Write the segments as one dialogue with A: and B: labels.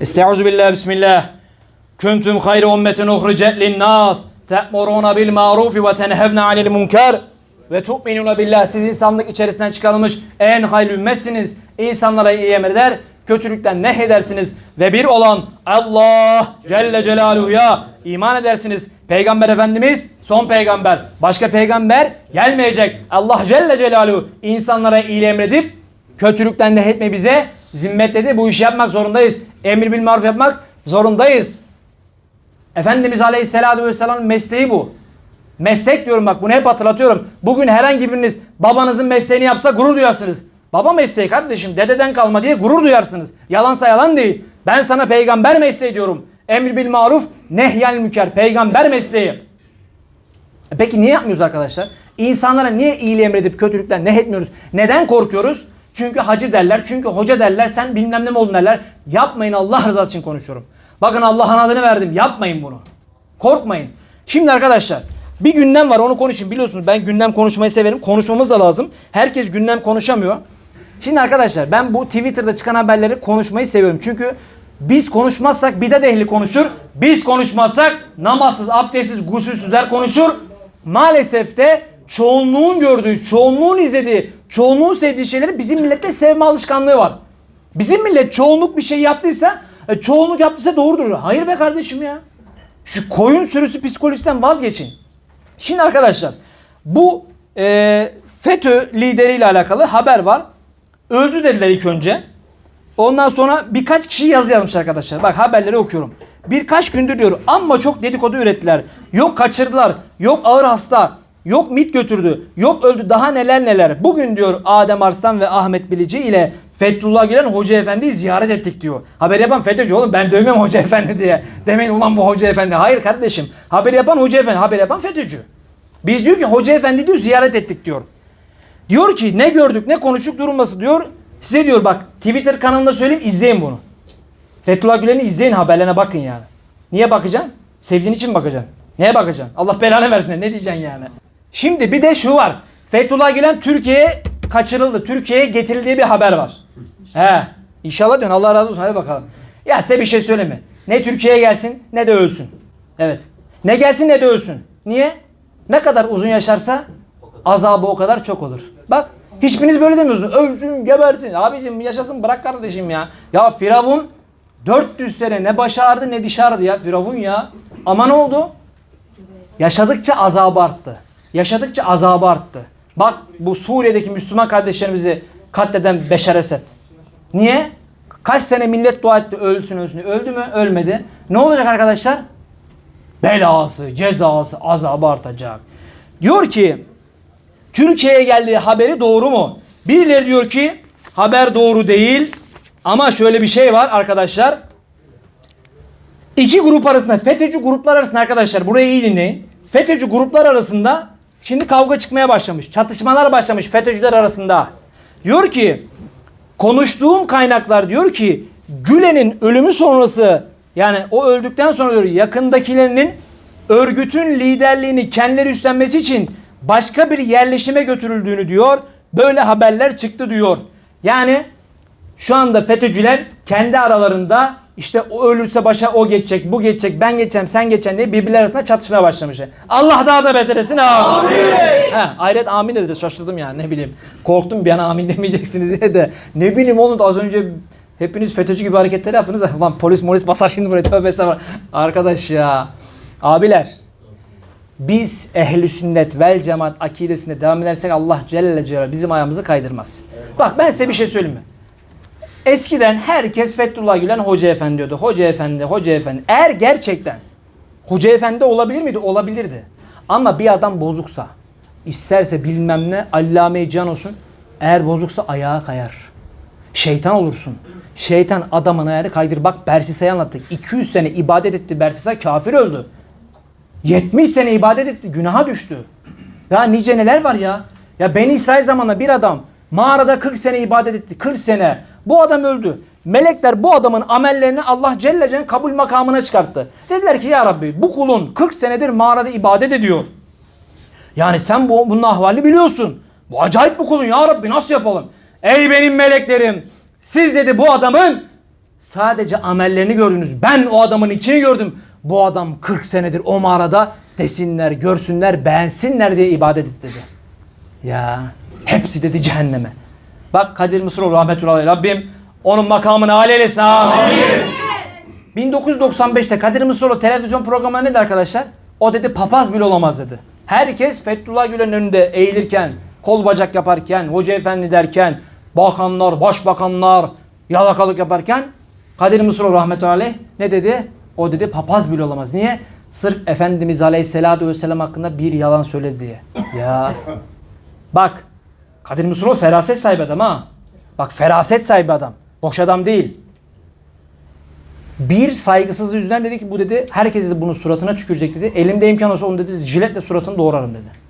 A: Estaizu billah bismillah. Kuntum hayra ummetin uhricet linnas. Te'muruna bil marufi ve tenhevne anil munker. Ve tu'minuna billah. Siz insanlık içerisinden çıkarılmış en hayırlı ümmetsiniz. İnsanlara iyi emreder. Kötülükten nehyedersiniz. Ve bir olan Allah Celle Celaluhu'ya iman edersiniz. Peygamber Efendimiz son peygamber. Başka peygamber gelmeyecek. Allah Celle Celaluhu insanlara iyi emredip kötülükten nehyetme bize zimmetledi. Bu işi yapmak zorundayız. Emir bil maruf yapmak zorundayız. Efendimiz Aleyhisselatü Vesselam'ın mesleği bu. Meslek diyorum bak bunu hep hatırlatıyorum. Bugün herhangi biriniz babanızın mesleğini yapsa gurur duyarsınız. Baba mesleği kardeşim dededen kalma diye gurur duyarsınız. Yalansa yalan değil. Ben sana peygamber mesleği diyorum. Emir bil maruf nehyel müker. Peygamber mesleği. E Peki niye yapmıyoruz arkadaşlar? İnsanlara niye iyiliği emredip kötülükten ne etmiyoruz? Neden korkuyoruz? Çünkü hacı derler, çünkü hoca derler, sen bilmem ne mi oldun derler. Yapmayın Allah rızası için konuşuyorum. Bakın Allah'ın adını verdim. Yapmayın bunu. Korkmayın. Şimdi arkadaşlar bir gündem var onu konuşayım. Biliyorsunuz ben gündem konuşmayı severim. Konuşmamız da lazım. Herkes gündem konuşamıyor. Şimdi arkadaşlar ben bu Twitter'da çıkan haberleri konuşmayı seviyorum. Çünkü biz konuşmazsak bidat ehli konuşur. Biz konuşmazsak namazsız, abdestsiz, gusülsüzler konuşur. Maalesef de çoğunluğun gördüğü, çoğunluğun izlediği, çoğunluğun sevdiği şeyleri bizim millette sevme alışkanlığı var. Bizim millet çoğunluk bir şey yaptıysa, e, çoğunluk yaptıysa doğrudur. Hayır be kardeşim ya. Şu koyun sürüsü psikolojisinden vazgeçin. Şimdi arkadaşlar bu e, FETÖ lideriyle alakalı haber var. Öldü dediler ilk önce. Ondan sonra birkaç kişi yazı yazmış arkadaşlar. Bak haberleri okuyorum. Birkaç gündür diyor ama çok dedikodu ürettiler. Yok kaçırdılar. Yok ağır hasta. Yok MIT götürdü. Yok öldü. Daha neler neler. Bugün diyor Adem Arslan ve Ahmet Bilici ile Fethullah Gülen Hoca Efendi'yi ziyaret ettik diyor. Haber yapan FETÖ'cü oğlum ben dövmem Hoca Efendi diye. Demeyin ulan bu Hoca Efendi. Hayır kardeşim. Haber yapan Hoca Efendi. Haber yapan FETÖ'cü. Biz diyor ki Hoca Efendi diyor ziyaret ettik diyor. Diyor ki ne gördük ne konuştuk durulması diyor. Size diyor bak Twitter kanalında söyleyeyim izleyin bunu. Fethullah Gülen'i izleyin haberlerine bakın yani. Niye bakacaksın? Sevdiğin için mi bakacaksın? Neye bakacaksın? Allah belanı versin ne diyeceksin yani. Şimdi bir de şu var. Fethullah Gülen Türkiye'ye kaçırıldı. Türkiye'ye getirildiği bir haber var. He. İnşallah diyorsun Allah razı olsun hadi bakalım. Ya size bir şey söyleme. Ne Türkiye'ye gelsin ne de ölsün. Evet. Ne gelsin ne de ölsün. Niye? Ne kadar uzun yaşarsa azabı o kadar çok olur. Bak hiçbiriniz böyle demiyorsunuz. Ölsün, gebersin. Abicim yaşasın bırak kardeşim ya. Ya Firavun 400 sene ne başı ağrıdı ne dişi ağrıdı ya Firavun ya. Ama ne oldu? Yaşadıkça azabı arttı. Yaşadıkça azabı arttı. Bak bu Suriye'deki Müslüman kardeşlerimizi katleden Beşar Esed. Niye? Kaç sene millet dua etti ölsün ölsün. Öldü mü? Ölmedi. Ne olacak arkadaşlar? Belası, cezası, azabı artacak. Diyor ki Türkiye'ye geldiği haberi doğru mu? Birileri diyor ki haber doğru değil. Ama şöyle bir şey var arkadaşlar. İki grup arasında FETÖ'cü gruplar arasında arkadaşlar burayı iyi dinleyin. FETÖ'cü gruplar arasında şimdi kavga çıkmaya başlamış. Çatışmalar başlamış FETÖ'cüler arasında. Diyor ki konuştuğum kaynaklar diyor ki Gülen'in ölümü sonrası yani o öldükten sonra diyor yakındakilerinin örgütün liderliğini kendileri üstlenmesi için başka bir yerleşime götürüldüğünü diyor. Böyle haberler çıktı diyor. Yani şu anda FETÖ'cüler kendi aralarında işte o ölürse başa o geçecek, bu geçecek, ben geçeceğim, sen geçeceksin diye birbirleri arasında çatışmaya başlamışlar. Allah daha da beter etsin. Amin. He, ayret amin dedi şaşırdım yani ne bileyim. Korktum bir an amin demeyeceksiniz diye de. Ne bileyim oğlum da az önce hepiniz FETÖ'cü gibi hareketler yaptınız da ulan polis molis basar şimdi buraya tövbe estağfurullah. Arkadaş ya. Abiler biz ehli sünnet vel cemaat akidesinde devam edersek Allah Celle Celaluhu bizim ayağımızı kaydırmaz. Bak ben size bir şey söyleyeyim mi? Eskiden herkes Fethullah Gülen Hoca Efendi diyordu. Hoca Efendi, Hoca Efendi. Eğer gerçekten Hoca Efendi olabilir miydi? Olabilirdi. Ama bir adam bozuksa, isterse bilmem ne allame can olsun. Eğer bozuksa ayağa kayar. Şeytan olursun. Şeytan adamın ayağını kaydır. Bak Bersisa'yı anlattık. 200 sene ibadet etti Bersisa kafir öldü. 70 sene ibadet etti. Günaha düştü. Daha nice neler var ya. Ya Beni İsrail zamanında bir adam mağarada 40 sene ibadet etti. 40 sene. Bu adam öldü. Melekler bu adamın amellerini Allah Celle Celle kabul makamına çıkarttı. Dediler ki ya Rabbi bu kulun 40 senedir mağarada ibadet ediyor. Yani sen bu, bunun ahvalini biliyorsun. Bu acayip bu kulun ya Rabbi nasıl yapalım? Ey benim meleklerim siz dedi bu adamın Sadece amellerini gördünüz. Ben o adamın içini gördüm. Bu adam 40 senedir o mağarada desinler, görsünler, beğensinler diye ibadet etti dedi. Ya hepsi dedi cehenneme. Bak Kadir Mısıroğlu rahmetullahi aleyh. Rabbim onun makamını âli eylesin. Amin. 1995'te Kadir Mısıroğlu televizyon programına ne dedi arkadaşlar? O dedi papaz bile olamaz dedi. Herkes Fethullah Gülen'in önünde eğilirken, kol bacak yaparken, hoca efendi derken, bakanlar, başbakanlar yalakalık yaparken Kadir Mısıroğlu rahmetullahi aleyh ne dedi? O dedi papaz bile olamaz. Niye? Sırf Efendimiz Aleyhisselatü Vesselam hakkında bir yalan söyledi diye. Ya Bak Kadir Mısıroğlu feraset sahibi adam ha. Bak feraset sahibi adam. Boş adam değil. Bir saygısızlığı yüzünden dedi ki bu dedi herkes dedi bunun suratına tükürecek dedi. Elimde imkan olsa onu dedi jiletle suratını doğrarım dedi.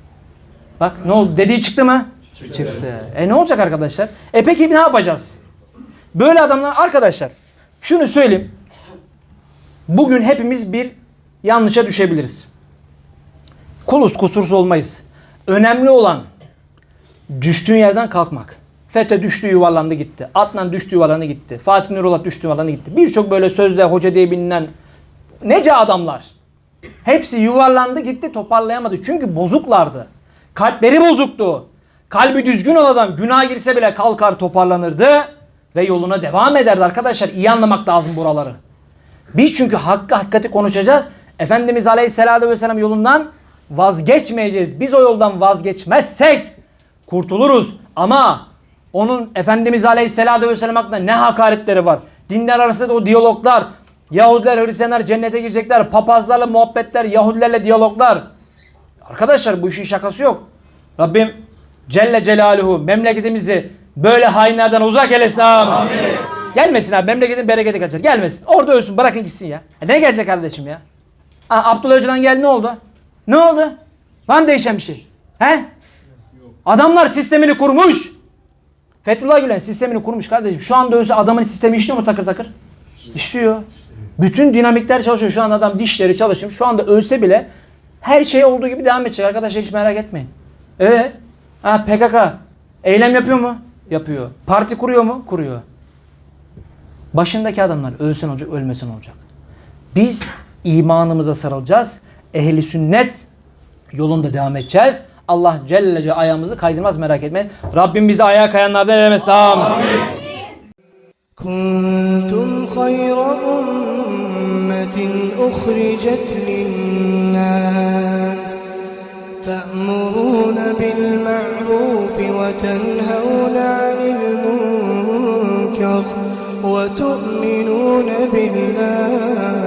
A: Bak ne oldu? Dediği çıktı mı? Çıktı. E ne olacak arkadaşlar? E peki ne yapacağız? Böyle adamlar arkadaşlar şunu söyleyeyim. Bugün hepimiz bir yanlışa düşebiliriz. Kuluz kusursuz olmayız. Önemli olan düştüğün yerden kalkmak. FETÖ düştü yuvarlandı gitti. Adnan düştü yuvarlandı gitti. Fatih Nurullah düştü yuvarlandı gitti. Birçok böyle sözde hoca diye bilinen nece adamlar. Hepsi yuvarlandı gitti toparlayamadı. Çünkü bozuklardı. Kalpleri bozuktu. Kalbi düzgün olan adam günah girse bile kalkar toparlanırdı ve yoluna devam ederdi arkadaşlar. İyi anlamak lazım buraları. Biz çünkü hakkı hakikati konuşacağız. Efendimiz Aleyhisselatü Vesselam yolundan vazgeçmeyeceğiz. Biz o yoldan vazgeçmezsek kurtuluruz. Ama onun Efendimiz Aleyhisselatü Vesselam hakkında ne hakaretleri var. Dinler arasında o diyaloglar. Yahudiler, Hristiyanlar cennete girecekler. Papazlarla muhabbetler, Yahudilerle diyaloglar. Arkadaşlar bu işin şakası yok. Rabbim Celle Celaluhu memleketimizi böyle hainlerden uzak eylesin. Amin. Gelmesin abi memleketin bereketi kaçar. Gelmesin. Orada ölsün bırakın gitsin ya. E ne gelecek kardeşim ya? Aa, Abdullah Öcalan geldi ne oldu? Ne oldu? Var mı değişen bir şey? He? Adamlar sistemini kurmuş. Fethullah Gülen sistemini kurmuş kardeşim. Şu anda ölse adamın sistemi işliyor mu takır takır? İşliyor. Bütün dinamikler çalışıyor. Şu anda adam dişleri çalışıyor. Şu anda ölse bile her şey olduğu gibi devam edecek arkadaşlar hiç merak etmeyin. Evet. Ha, PKK eylem yapıyor mu? Yapıyor. Parti kuruyor mu? Kuruyor. Başındaki adamlar ölsen olacak, ölmesen olacak. Biz imanımıza sarılacağız. Ehli sünnet yolunda devam edeceğiz. Allah Celle Celle ayağımızı kaydırmaz merak etmeyin. Rabbim bizi ayağa kayanlardan eylemesin. Amin.
B: كنتم خير أمة أخرجت للناس تأمرون بالمعروف وتنهون عن المنكر وتؤمنون بالله